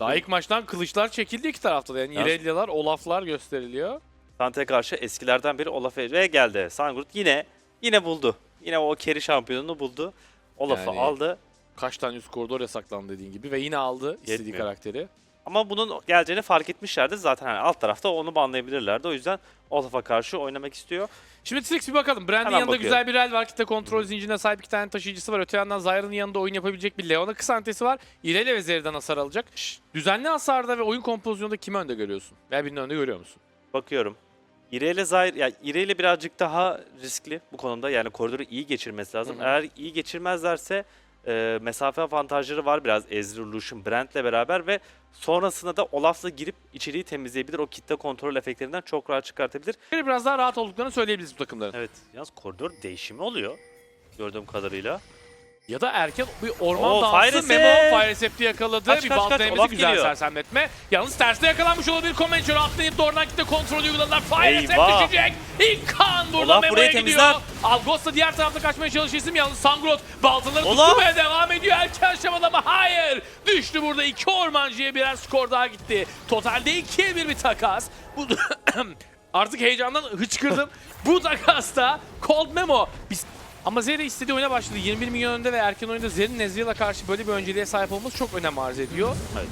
Daha ilk maçtan kılıçlar çekildi iki tarafta da. Yani Yalnız- İrelia'lar, Olaf'lar gösteriliyor. Sante'ye karşı eskilerden biri Olaf ve geldi. Sangurt yine yine buldu. Yine o carry şampiyonunu buldu. Olaf'ı Yani- aldı. Kaç tane üst koridor yasaklandı dediğin gibi ve yine aldı istediği Yetmiyor. karakteri. Ama bunun geleceğini fark etmişlerdi. Zaten hani alt tarafta onu banlayabilirlerdi. O yüzden Olaf'a karşı oynamak istiyor. Şimdi Trix bir bakalım. Brand'in Hemen yanında bakıyorum. güzel bir rel var. Kitle kontrol zincirine sahip iki tane taşıyıcısı var. Öte yandan Zyra'nın yanında oyun yapabilecek bir Leona Kısantesi var. İrelia ve Zeri'den hasar alacak. Şşş, düzenli hasarda ve oyun kompozisyonunda kimi önde görüyorsun? Veya birini önde görüyor musun? Bakıyorum. İreyle Zahir, ya İreyle birazcık daha riskli bu konuda. Yani koridoru iyi geçirmesi lazım. Hı hı. Eğer iyi geçirmezlerse e, mesafe avantajları var biraz Ezreal, Lucian, Brand'le beraber ve sonrasında da Olaf'la girip içeriği temizleyebilir. O kitle kontrol efektlerinden çok rahat çıkartabilir. Biraz daha rahat olduklarını söyleyebiliriz bu takımların. Evet. Yalnız koridor değişimi oluyor gördüğüm kadarıyla. Ya da erken bir orman Oo, dansı Fire Memo Escape! Fire Escape'i yakaladı. Kaç, bir kaç, kaç, güzel geliyor. sersemletme. Yalnız terste yakalanmış olabilir. Convention atlayıp doğrudan kitle kontrolü uyguladılar. Fire Escape Eyvah! düşecek. İlk kan burada Olaf Memo'ya gidiyor. temizler. Algos da diğer tarafta kaçmaya çalışıyor isim. Yalnız Sangrot baltaları Olaf! tutmaya devam ediyor. Erken aşamada ama hayır. Düştü burada. iki ormancıya birer skor daha gitti. Totalde ikiye bir bir takas. Bu Artık heyecandan hıçkırdım. Bu takasta Cold Memo. Biz ama Zeri istediği oyuna başladı. 21 milyon önde ve erken oyunda Zeri'nin Ezreal'a karşı böyle bir önceliğe sahip olması çok önem arz ediyor. Evet.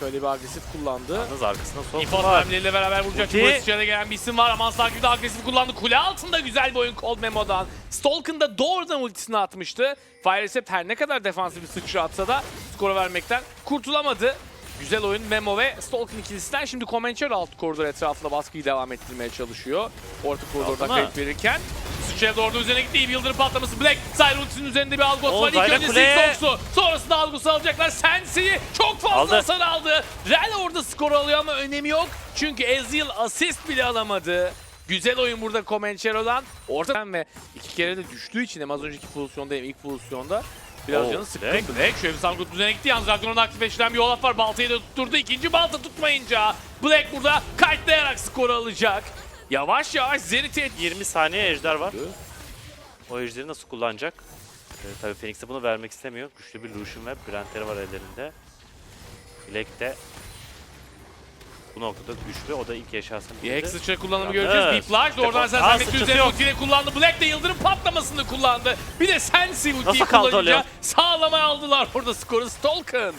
Şöyle bir agresif kullandı. Yalnız arkasında sol İnfaz var. mermileriyle beraber vuracak. Ulti. sıçrada gelen bir isim var. Aman Sakü de agresif kullandı. Kule altında güzel bir oyun Cold Memo'dan. Stalk'ın da doğrudan ultisini atmıştı. Fire Recept her ne kadar defansif bir sıçra atsa da skoru vermekten kurtulamadı. Güzel oyun Memo ve Stalk'ın ikilisinden şimdi Comancher alt koridor etrafında baskıyı devam ettirmeye çalışıyor. Orta koridorda kayıp verirken. Sıçraya doğru üzerine gitti. İyi bir yıldırım patlaması. Black, ultisinin üzerinde bir Algos var. İlk önce. Zigzox'u. Sonrasında Algos'u alacaklar. Sensi'yi çok fazla Aldı. hasar aldı. Rel orada skoru alıyor ama önemi yok. Çünkü Ezreal asist bile alamadı. Güzel oyun burada Comanchero'dan. Ortadan ve iki kere de düştüğü için hem az önceki pozisyonda hem ilk pozisyonda biraz canı sıktı. Black. Black şöyle bir Sangut düzene gitti. Yalnız Ragnar'ın aktifleştiren bir Olaf var. Baltayı da tutturdu. İkinci balta tutmayınca Black burada kayıtlayarak skoru alacak. Yavaş yavaş Zenith'i 20 saniye ejder var. O ejderi nasıl kullanacak? Ee, tabii Phoenix de bunu vermek istemiyor. Güçlü bir Lucian ve Brand'leri var ellerinde. Black de bu noktada güçlü. O da ilk yaşasın. Bir Hex sıçra kullanımı Yalnız. göreceğiz. Whiplash da oradan sersemletli sıçrası üzerine ultiyle kullandı. Black de yıldırım patlamasını kullandı. Bir de Sensi ultiyi kullanınca Leon? sağlamaya aldılar orada skoru Stalk'ın.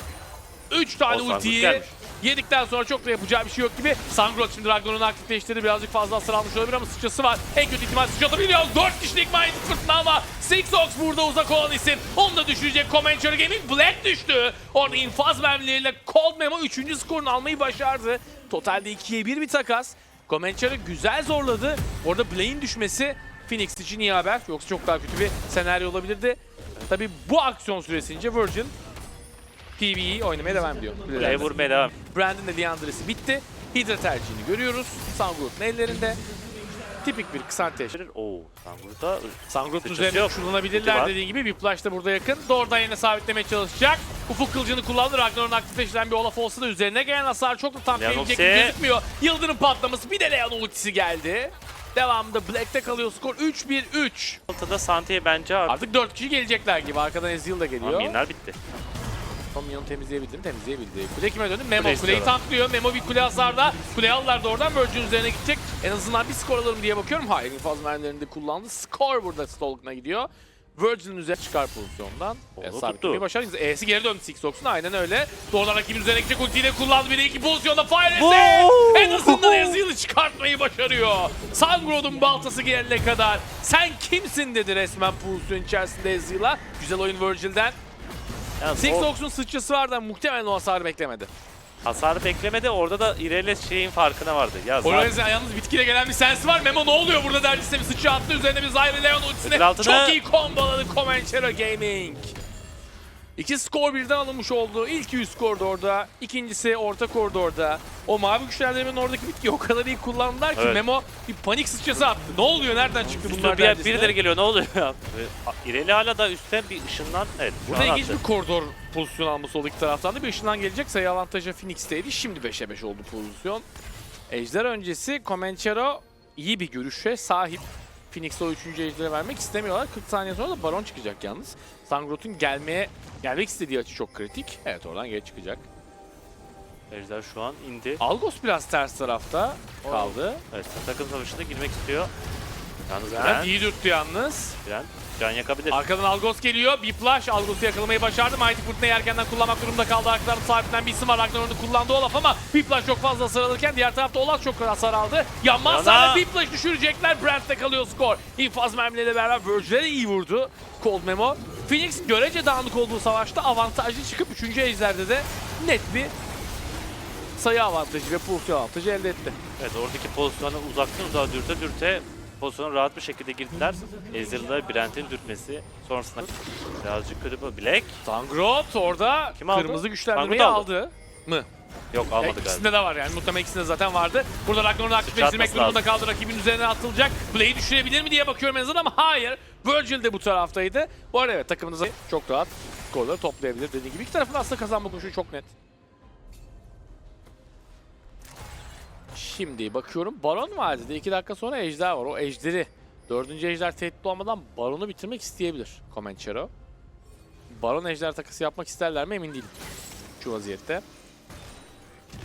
3 tane ultiyi. Yedikten sonra çok da yapacağı bir şey yok gibi. Sangrot şimdi Ragnar'ın aktifleştirdi. Birazcık fazla hasar almış olabilir ama sıçrası var. En kötü ihtimal sıçratabiliyor. 4 kişilik Mighty fırtına ama Sixox burada uzak olan isim. Onu da düşürecek Comancher Gaming. Black düştü. Orada infaz mermileriyle Cold Memo 3. skorunu almayı başardı. Totalde 2'ye 1 bir takas. Comancher'ı güzel zorladı. Orada Blaine düşmesi Phoenix için iyi haber. Yoksa çok daha kötü bir senaryo olabilirdi. Tabii bu aksiyon süresince Virgin PvE oynamaya devam ediyor. Buraya vurmaya devam. Brandon de Liandris'i bitti. Hydra tercihini görüyoruz. Sangrut'un ellerinde. Tipik bir Ksanteş. Oo, Sangur'da Sangrut'un Sıçrası üzerine kullanabilirler dediğin gibi. Whiplash da burada yakın. Doğrudan yerine sabitlemeye çalışacak. Ufuk kılıcını kullandı. Ragnar'ın aktifleştiren bir Olaf olsa da üzerine gelen hasar çok da Leon ulti. gözükmüyor. Yıldırım patlaması bir de Leon ultisi geldi. Devamında Black'te kalıyor skor 3-1-3. ortada Sante'ye bence artık Artık 4 kişi gelecekler gibi. Arkadan Ezreal da geliyor. minler bitti. Son milyonu temizleyebildi mi? Temizleyebildi. Kule kime döndü? Memo Kule kuleyi tanklıyor. Memo bir kule hasarda. Kule aldılar da oradan Virgin üzerine gidecek. En azından bir skor alırım diye bakıyorum. Hayır infaz mermilerini de kullandı. Skor burada Stalk'ına gidiyor. Virgin'in üzerine çıkar pozisyondan. Onu E, tuttu. başardı. E'si geri döndü Sixox'un aynen öyle. Doğrudan rakibin üzerine gidecek ultiyi de kullandı. Bir de iki pozisyonda Fire Escape. Oo! En azından Ezreal'ı çıkartmayı başarıyor. Sangrod'un baltası gelene kadar. Sen kimsin dedi resmen pozisyon içerisinde Ezreal'a. Güzel oyun Virgil'den. Yalnız Six o Ox'un sıçrası vardı ama muhtemelen o hasarı beklemedi. hasarı beklemedi. Orada da İrele şeyin farkına vardı. Ya Oraya yalnız bitkiyle gelen bir sensi var. Memo ne oluyor burada derdiyse bir sıçra attı. Üzerine bir Zyra Leon ultisine altına- çok iyi komboladı Comanchero Gaming. İki skor birden alınmış oldu. İlk 100 skorda orada. ikincisi orta koridorda. O mavi güçlendirmenin oradaki bitkiyi o kadar iyi kullandılar ki Evet. Memo bir panik sıçrası attı. Ne oluyor? Nereden çıktı bunlar Üstüne bir, derdisine? birileri geliyor ne oluyor? İreli hala da üstten bir ışından evet. şu Burada an ilginç attı. bir koridor pozisyon alması oldu iki taraftan da. Bir ışından gelecek sayı avantajı Phoenix'teydi. Şimdi 5'e 5 oldu pozisyon. Ejder öncesi Comanchero iyi bir görüşe sahip. Phoenix'e o 3. ejderi vermek istemiyorlar. 40 saniye sonra da Baron çıkacak yalnız. Sangrot'un gelmeye gelmek istediği açı çok kritik. Evet oradan geç çıkacak. Ejder şu an indi. Algos biraz ters tarafta kaldı. Evet takım savaşına girmek istiyor. Yalnız Brent iyi dürttü yalnız. Brent can yakabilir. Arkadan Algos geliyor. Bir flash. Algos'u yakalamayı başardı. Mighty Fırtına'yı erkenden kullanmak durumunda kaldı. Arkadan sahibinden bir isim var. Ragnar'ın kullandığı Olaf ama bir flash çok fazla hasar alırken diğer tarafta Olaf çok hasar aldı. Yanma hasarla bir flash düşürecekler. Brent'te kalıyor skor. İnfaz mermileriyle beraber Virgil'e de iyi vurdu. Cold Memo. Phoenix görece dağınık olduğu savaşta avantajlı çıkıp 3. ejderde de net bir sayı avantajı ve pozisyon avantajı elde etti. Evet oradaki pozisyonu uzaktan uzağa dürte dürte pozisyona rahat bir şekilde girdiler. Ezreal'da Brent'in dürtmesi sonrasında birazcık kötü bu. Black Tangrot orada Kim aldı? kırmızı güçlendirmeyi Tangrot aldı. mı? yok almadı galiba. ikisinde de var yani. Muhtemelen ikisinde zaten vardı. Burada Ragnar'ın aktifleştirmek durumunda kaldı. Rakibin üzerine atılacak. Blade'i düşürebilir mi diye bakıyorum en azından ama hayır. Virgil de bu taraftaydı. Bu arada evet takımınız çok rahat skorları toplayabilir dediğim gibi. İki tarafın aslında kazanma koşulu çok net. Şimdi bakıyorum Baron dedi. İki dakika sonra Ejder var. O Ejder'i dördüncü Ejder tehdit olmadan Baron'u bitirmek isteyebilir Comanchero. Baron Ejder takısı yapmak isterler mi emin değilim. Şu vaziyette.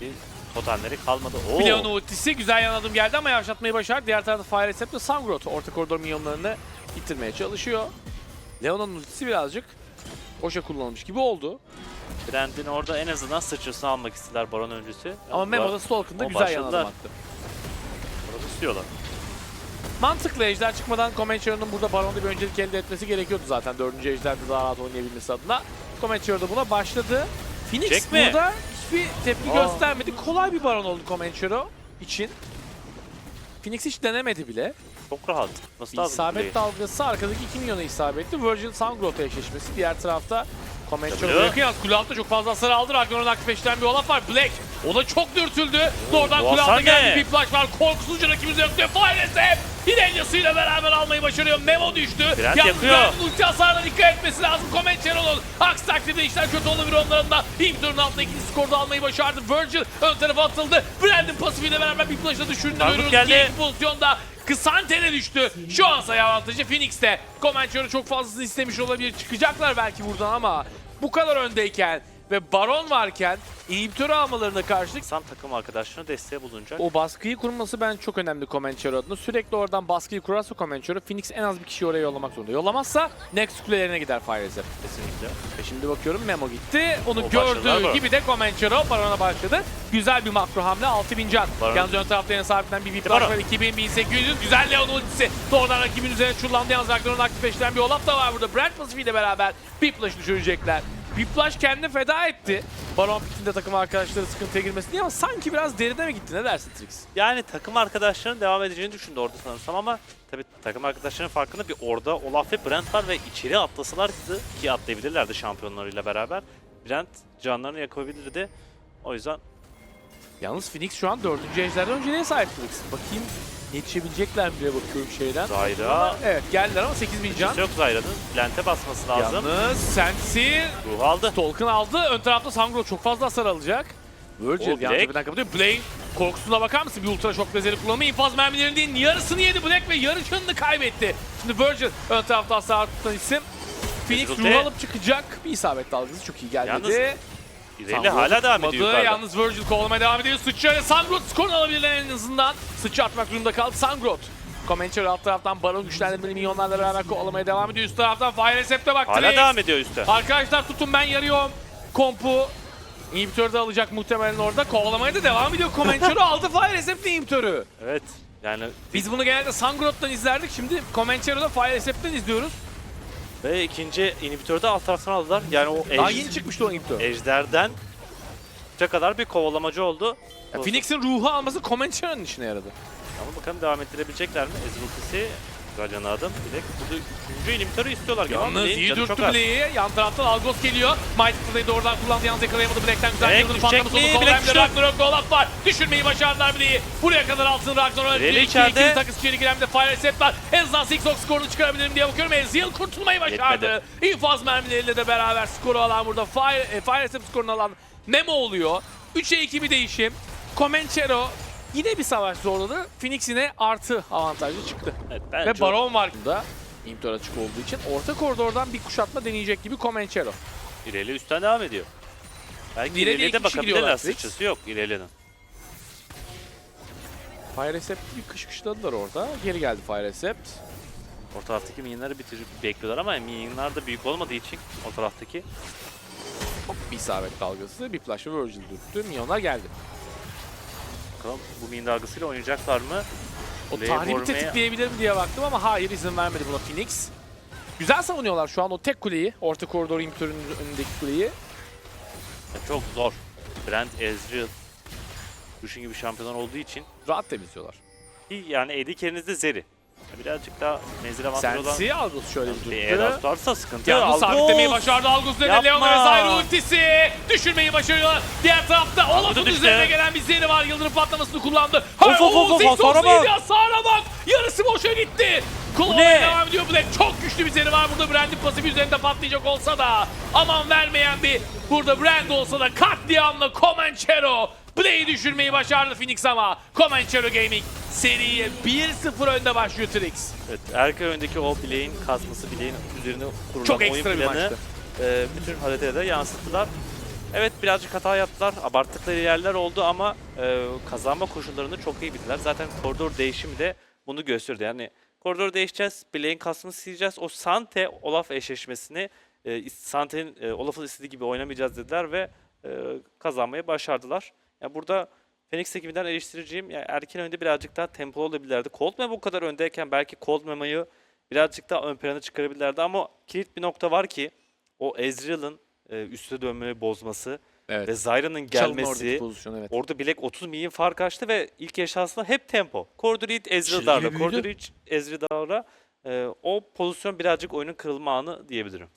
Bir totemleri kalmadı. Oo. Leon ultisi güzel yan adım geldi ama yavaşlatmayı başardı. Diğer tarafta Fire Receptor Sangrot orta koridor minyonlarını ittirmeye çalışıyor. Leon'un ultisi birazcık boşa kullanılmış gibi oldu. Brent'in orada en azından sıçrasını almak istediler Baron öncüsü. Ama Memo'da Stalk'ın da güzel yan adım başladılar. attı. Baron'u istiyorlar. Mantıklı ejder çıkmadan Comanchero'nun burada Baron'da bir öncelik elde etmesi gerekiyordu zaten. Dördüncü ejderde daha rahat oynayabilmesi adına. Comanchero da buna başladı. Phoenix Jack mi? burada hiçbir tepki Aa. göstermedi. Kolay bir Baron oldu Comanchero için. Phoenix hiç denemedi bile. Çok rahat. Nasıl İsabet kuleyi? dalgası arkadaki 2 milyona isabetli. Virgil Sangrot'a eşleşmesi. Diğer tarafta W. yakın yalnız. Kule altında çok fazla hasar aldı. Ragnar'ın aktifleştiren bir olaf var. Black. O da çok dürtüldü. Doğrudan bu kule altına geldi. Bir flash var. Korkusuzca rakibimizi yakıyor. Firesep. Hidenyası'yla beraber almayı başarıyor. Memo düştü. Brent Yalnız yakıyor. Ulti hasarına dikkat etmesi lazım. Comanchero'nun. Aksi takdirde işler kötü olur bir onlarında. İmptor'un altında ikinci skorda almayı başardı. Virgil ön tarafa atıldı. Brandon pasifiyle beraber bir flash'la düşürdüğünü görüyoruz. geldi. Keyif pozisyonda. Kısante'ne düştü. Şu an sayı avantajı Phoenix'te. Comanchero çok fazlasını istemiş olabilir. Çıkacaklar belki buradan ama bu kadar öndeyken ve Baron varken inhibitörü almalarına karşılık İnsan takım arkadaşlarına desteğe bulunacak. o baskıyı kurması ben çok önemli Comanchero adına. Sürekli oradan baskıyı kurarsa Comanchero, Phoenix en az bir kişiyi oraya yollamak zorunda. Yollamazsa Next kulelerine gider Firezep. Kesinlikle. Ve şimdi bakıyorum Memo gitti. Onu O gördüğü gibi de Comanchero Baron'a başladı. Güzel bir makro hamle 6000 can. Baron- Yalnız ön tarafta yine sahibinden bir VIP var 2000 1800. Güzel Leon ultisi. Doğrudan rakibin üzerine çullandı. Yalnız Ragnar'ın aktifleştiren bir Olaf da var burada. Brand Pacific ile beraber Whiplash düşürecekler. Whiplash kendini feda etti. Baron pitinde takım arkadaşları sıkıntıya girmesin diye ama sanki biraz derine mi gitti? Ne dersin Trix? Yani takım arkadaşlarının devam edeceğini düşündü orada sanırsam ama tabii takım arkadaşlarının farkında bir orada Olaf ve Brent var ve içeri atlasalardı ki atlayabilirlerdi şampiyonlarıyla beraber. Brent canlarını yakabilirdi. O yüzden Yalnız Phoenix şu an 4. ejderden önceliğe sahip Trix. Bakayım yetişebilecekler mi diye bakıyorum şeyden. Zyra Evet geldiler ama 8000 can. Kimse yok Zyra'nın. Plant'e basması lazım. Yalnız Sensi Ruhu aldı. Tolkien aldı. Ön tarafta Sangro çok fazla hasar alacak. Virgil Black. cebinden kapatıyor. Blaine korkusuna bakar mısın? Bir ultra şok laseri kullanımı infaz mermilerinin yarısını yedi Black ve yarı canını kaybetti. Şimdi Virgil ön tarafta hasar tutan isim. Phoenix ruh alıp çıkacak. Bir isabet dalgası çok iyi gelmedi. Yalnız Sangro hala devam ediyor yukarıda. Yalnız Virgil kovalamaya devam ediyor. Sıçrayla Sangrot skorunu alabilirler en azından. Sıçra atmak durumunda kaldı Sangrot. Comanchero alt taraftan Baron güçlendirmeli milyonlarla beraber kovalamaya devam ediyor. Üst taraftan Fire Recept'e bak. Hala Trace. devam ediyor üstte. Arkadaşlar tutun ben yarıyorum. Kompu inhibitörü de alacak muhtemelen orada. Kovalamaya da devam ediyor. Comanchero aldı Fire Recept'te inhibitörü. Evet. Yani Biz bunu genelde Sangrot'tan izlerdik. Şimdi Comanchero'da Fire Recept'ten izliyoruz. Ve ikinci inhibitörü de alt taraftan aldılar. Yani o Daha yeni çıkmıştı o inhibitör. ejderden ne kadar bir kovalamacı oldu. Ya Phoenix'in ruhu alması Comanchero'nun işine yaradı. Ama bakalım devam ettirebilecekler mi? Ultisi güzel yana adım. Direkt burada üçüncü inhibitörü istiyorlar. Yalnız Blade'in iyi dürttü az. Blade'i. Yan taraftan Algos geliyor. Mighty doğrudan kullandı. Yalnız yakalayamadı. Black'ten güzel Black yıldırım patlaması. Black Hem de düştü. Ragnarok Olaf var. Düşürmeyi başardılar Blade'i. Buraya kadar altın Ragnarok. İki- içeride. ikili takız içeri giren de Fire Reset var. En azından Six Ox skorunu çıkarabilirim diye bakıyorum. Ezreal kurtulmayı başardı. İnfaz mermileriyle de beraber skoru alan burada. Fire, e, Fire Reset skorunu alan Memo oluyor. 3'e 2 bir değişim. Comanchero Yine bir savaş zorladı. Phoenix yine artı avantajlı çıktı. Evet, Ve Baron var da İmptor açık olduğu için orta koridordan bir kuşatma deneyecek gibi Comanchero. İreli üstten devam ediyor. Belki İreli'ye İreli'ye de bakabilirler. Sıçrası yok İreli'nin. Fire Recept'i bir kışkışladılar orada. Geri geldi Fire Recept. O taraftaki minyonları bitirip bekliyorlar ama minyonlar da büyük olmadığı için o taraftaki Hop bir isabet dalgası. Bir flash ve Virgil dürttü. Milyonlar geldi. Bakalım bu dalgasıyla oynayacaklar mı? O tahribi vurmaya- tetikleyebilir mi diye baktım ama hayır izin vermedi buna Phoenix. Güzel savunuyorlar şu an o tek kuleyi. Orta koridor Imptor'un önündeki kuleyi. Çok zor. Brent, Ezreal, Lucian gibi şampiyon olduğu için Rahat temizliyorlar. yani AD carry'nizde Zeri. Birazcık daha menzil avantajı olan Sensi Algus şöyle bir tuttu. E'den tutarsa sıkıntı. Yalnız sabitlemeyi başardı Algus üzerine! Leon ve Zyra ultisi. Düşürmeyi başarıyorlar. Diğer tarafta Olaf'ın üzerine gelen bir zeri var. Yıldırım patlamasını kullandı. Hayır, Ziggs hasara bak! Hasara bak. Yarısı boşa gitti. Kullanmaya devam ediyor Black. Çok güçlü bir zeri var burada. Brand'in pasifi üzerinde patlayacak olsa da aman vermeyen bir burada Brand olsa da katliamla Comanchero Play'i düşürmeyi başardı Phoenix ama Comanchero Gaming seriye 1-0 önde başlıyor Trix. Evet, arka öndeki o bileğin kasması, bileğin üzerine kurulan Çok oyun ekstra bir planı maçtı. e, bütün haritaya da yansıttılar. Evet birazcık hata yaptılar, abarttıkları yerler oldu ama e, kazanma koşullarını çok iyi bildiler. Zaten koridor değişimi de bunu gösterdi. Yani koridor değişeceğiz, bileğin kasını sileceğiz. O Sante Olaf eşleşmesini e, Sante'nin e, Olaf'ın istediği gibi oynamayacağız dediler ve e, kazanmayı başardılar. Yani burada Phoenix ekibinden eleştireceğim yani erken önde birazcık daha tempolu olabilirlerdi. Memo bu kadar öndeyken belki Memo'yu birazcık daha ön plana çıkarabilirlerdi ama kilit bir nokta var ki o Ezreal'ın e, üste dönmeyi bozması Evet. ve Zyra'nın gelmesi pozisyon evet. orada bilek 30 milyon fark açtı ve ilk yaşasında hep tempo. Koridor it Ezreal darla, koridor it Ezreal darla. E, o pozisyon birazcık oyunun kırılma anı diyebilirim.